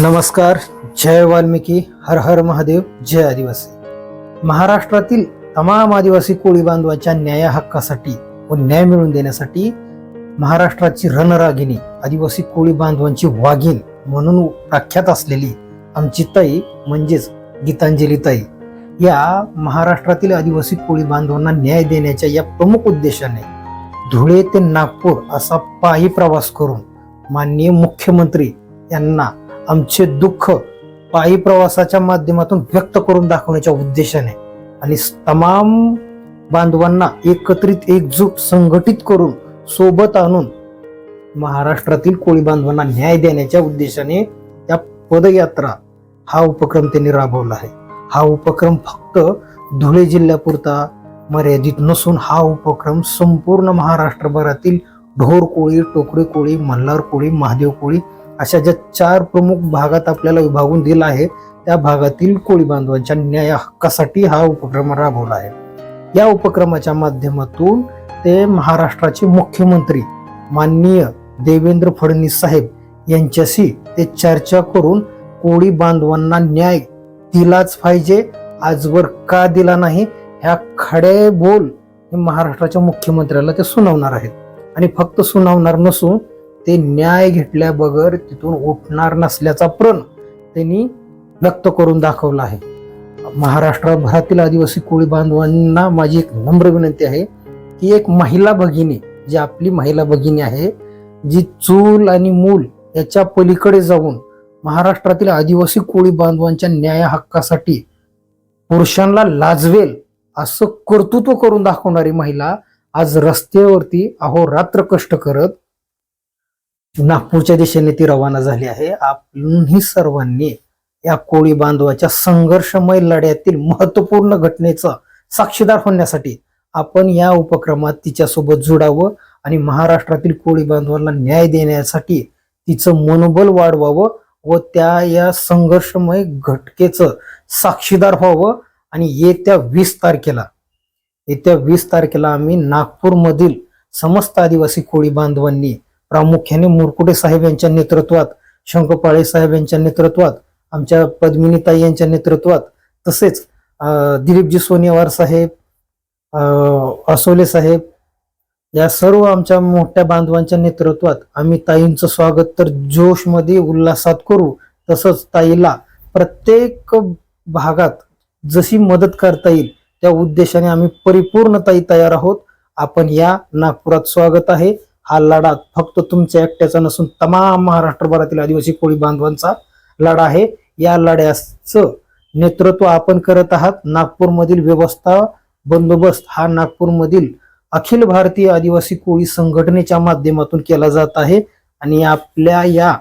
नमस्कार जय वाल्मिकी हर हर महादेव जय आदिवासी. महाराष्ट्रातील तमाम आदिवासी कोळी बांधवाच्या न्याय हक्कासाठी व न्याय मिळवून देण्यासाठी महाराष्ट्राची रणरागिणी आदिवासी कोळी बांधवांची वाघीण म्हणून प्रख्यात असलेली आमची ताई म्हणजेच गीतांजली ताई या महाराष्ट्रातील आदिवासी कोळी बांधवांना न्याय देण्याच्या या प्रमुख उद्देशाने धुळे ते नागपूर असा पायी प्रवास करून माननीय मुख्यमंत्री यांना आमचे दुःख पायी प्रवासाच्या माध्यमातून व्यक्त करून दाखवण्याच्या उद्देशाने आणि तमाम बांधवांना एकत्रित एकजूट संघटित करून सोबत आणून महाराष्ट्रातील कोळी बांधवांना न्याय देण्याच्या उद्देशाने त्या पदयात्रा हा उपक्रम त्यांनी राबवला आहे. हा उपक्रम फक्त धुळे जिल्ह्यापुरता मर्यादित नसून हा उपक्रम संपूर्ण महाराष्ट्रभरातील ढोर कोळी टोकरे कोळी मल्हार कोळी महादेव कोळी अशा ज्या चार प्रमुख भागात आपल्याला विभागून दिला आहे त्या भागातील कोळी बांधवांच्या न्याय हक्कासाठी हा उपक्रम राबवला आहे. या उपक्रमाच्या माध्यमातून ते महाराष्ट्राचे मुख्यमंत्री माननीय देवेंद्र फडणवीस साहेब यांच्याशी ते चर्चा करून कोळी बांधवांना न्याय दिलाच पाहिजे आजवर का दिला नाही ह्या खडे बोल हे महाराष्ट्राच्या मुख्यमंत्र्याला ते सुनावणार आहेत. आणि फक्त सुनावणार नसून ते न्याय घेतल्या बगर तिथून उठणार नसल्याचा प्रण त्यांनी व्यक्त करून दाखवला आहे. महाराष्ट्रभरातील आदिवासी कोळी बांधवांना माझी एक नम्र विनंती आहे की एक महिला भगिनी जी आपली महिला भगिनी आहे जी चूल आणि मूल याच्या पलीकडे जाऊन महाराष्ट्रातील आदिवासी कोळी बांधवांच्या न्याय हक्कासाठी पुरुषांना लाजवेल असं कर्तृत्व करून दाखवणारी महिला आज रस्त्यावरती अहोरात्र कष्ट करत नागपूरच्या दिशेने ती रवाना झाली आहे. आपणही सर्वांनी या कोळी बांधवाच्या संघर्षमय लढ्यातील महत्त्वपूर्ण घटनेचा साक्षीदार होण्यासाठी आपण या उपक्रमात तिच्यासोबत जुडावं आणि महाराष्ट्रातील कोळी बांधवांना न्याय देण्यासाठी तिचं मनोबल वाढवावं व त्या या संघर्षमय घटकेचं साक्षीदार व्हावं. आणि येत्या वीस तारखेला येत्या वीस तारखेला आम्ही नागपूरमधील समस्त आदिवासी कोळी बांधवांनी प्रामुख्याने मुरकुटे साहेब यांच्या नेतृत्वात शंकपाळे साहेब यांच्या नेतृत्वात आमच्या पद्मिनीताई यांच्या नेतृत्वात तसेच दिलीपजी सोनेवार साहेब असोले साहेब या सर्व आमच्या मोठ्या बांधवांच्या नेतृत्वात आम्ही ताईंचं स्वागत तर जोशमध्ये उल्हासात करू तसंच ताईला प्रत्येक भागात जशी मदत करता येईल त्या उद्देशाने आम्ही परिपूर्ण ताई तयार आहोत. आपण या नागपुरात स्वागत आहे. हा लढा फक्त तुमच्या एकट्याचा नसून तमाम महाराष्ट्रभरातील आदिवासी कोळी बांधवांचा लढा आहे. या लढ्याचं नेतृत्व आपण करत आहात. नागपूरमधील व्यवस्था बंदोबस्त हा नागपूरमधील अखिल भारतीय आदिवासी कोळी संघटनेच्या माध्यमातून केला जात आहे. आणि आपल्या या